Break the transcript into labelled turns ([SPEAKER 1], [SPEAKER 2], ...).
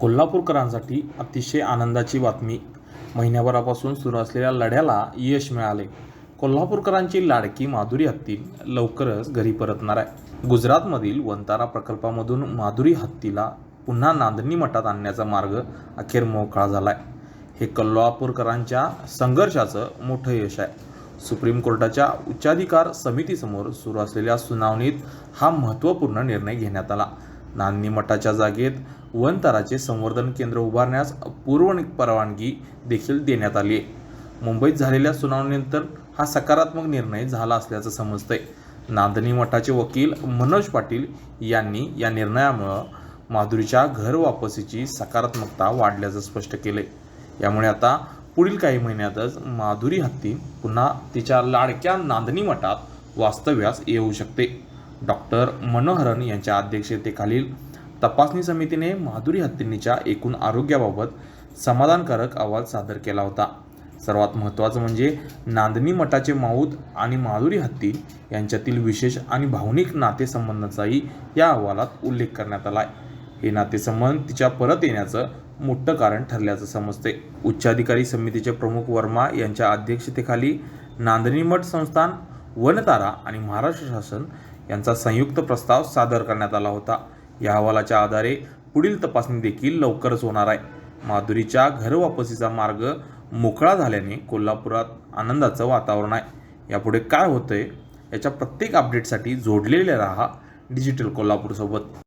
[SPEAKER 1] कोल्हापूरकरांसाठी अतिशय आनंदाची बातमी. महिन्याभरापासून सुरू असलेल्या लढ्याला यश मिळाले. कोल्हापूरकरांची लाडकी माधुरी हत्ती लवकरच घरी परतणार आहे. गुजरातमधील वंतारा प्रकल्पामधून माधुरी हत्तीला पुन्हा नांदणी मठात आणण्याचा मार्ग अखेर मोकळा झाला आहे हे कोल्हापूरकरांच्या संघर्षाचं मोठं यश आहे. सुप्रीम कोर्टाच्या उच्चाधिकार समितीसमोर सुरू असलेल्या सुनावणीत हा महत्त्वपूर्ण निर्णय घेण्यात आला. नांदणी मठाच्या जागेत वनतराचे संवर्धन केंद्र उभारण्यास पूर्व परवानगी देखील देण्यात आली आहे. मुंबईत झालेल्या सुनावणीनंतर हा सकारात्मक निर्णय झाला असल्याचं समजतंय. नांदणी मठाचे वकील मनोज पाटील यांनी या निर्णयामुळं माधुरीच्या घर वापसीची सकारात्मकता वाढल्याचं स्पष्ट केलंय. यामुळे आता पुढील काही महिन्यातच माधुरी हत्ती पुन्हा तिच्या लाडक्या नांदणी मठात वास्तव्यास येऊ शकते. डॉक्टर मनोहरन यांच्या अध्यक्षतेखालील तपासणी समितीने माधुरी हत्तींनीच्या एकूण आरोग्याबाबत समाधानकारक अहवाल सादर केला होता. सर्वात महत्त्वाचं म्हणजे नांदणी मठाचे माऊत आणि माधुरी हत्ती यांच्यातील विशेष आणि भावनिक नातेसंबंधाचाही या अहवालात उल्लेख करण्यात आला आहे हे नातेसंबंध तिच्या परत येण्याचं मोठं कारण ठरल्याचं समजते. उच्चाधिकारी समितीचे प्रमुख वर्मा यांच्या अध्यक्षतेखाली नांदणी मठ संस्थान वनतारा आणि महाराष्ट्र शासन यांचा संयुक्त प्रस्ताव सादर करण्यात आला होता. या अहवालाच्या आधारे पुढील तपासणी देखील लवकरच होणार आहे. माधुरीच्या घरवापसीचा मार्ग मोकळा झाल्याने कोल्हापुरात आनंदाचं वातावरण आहे. यापुढे काय होतंय याच्या प्रत्येक अपडेटसाठी जोडलेले राहा डिजिटल कोल्हापूरसोबत.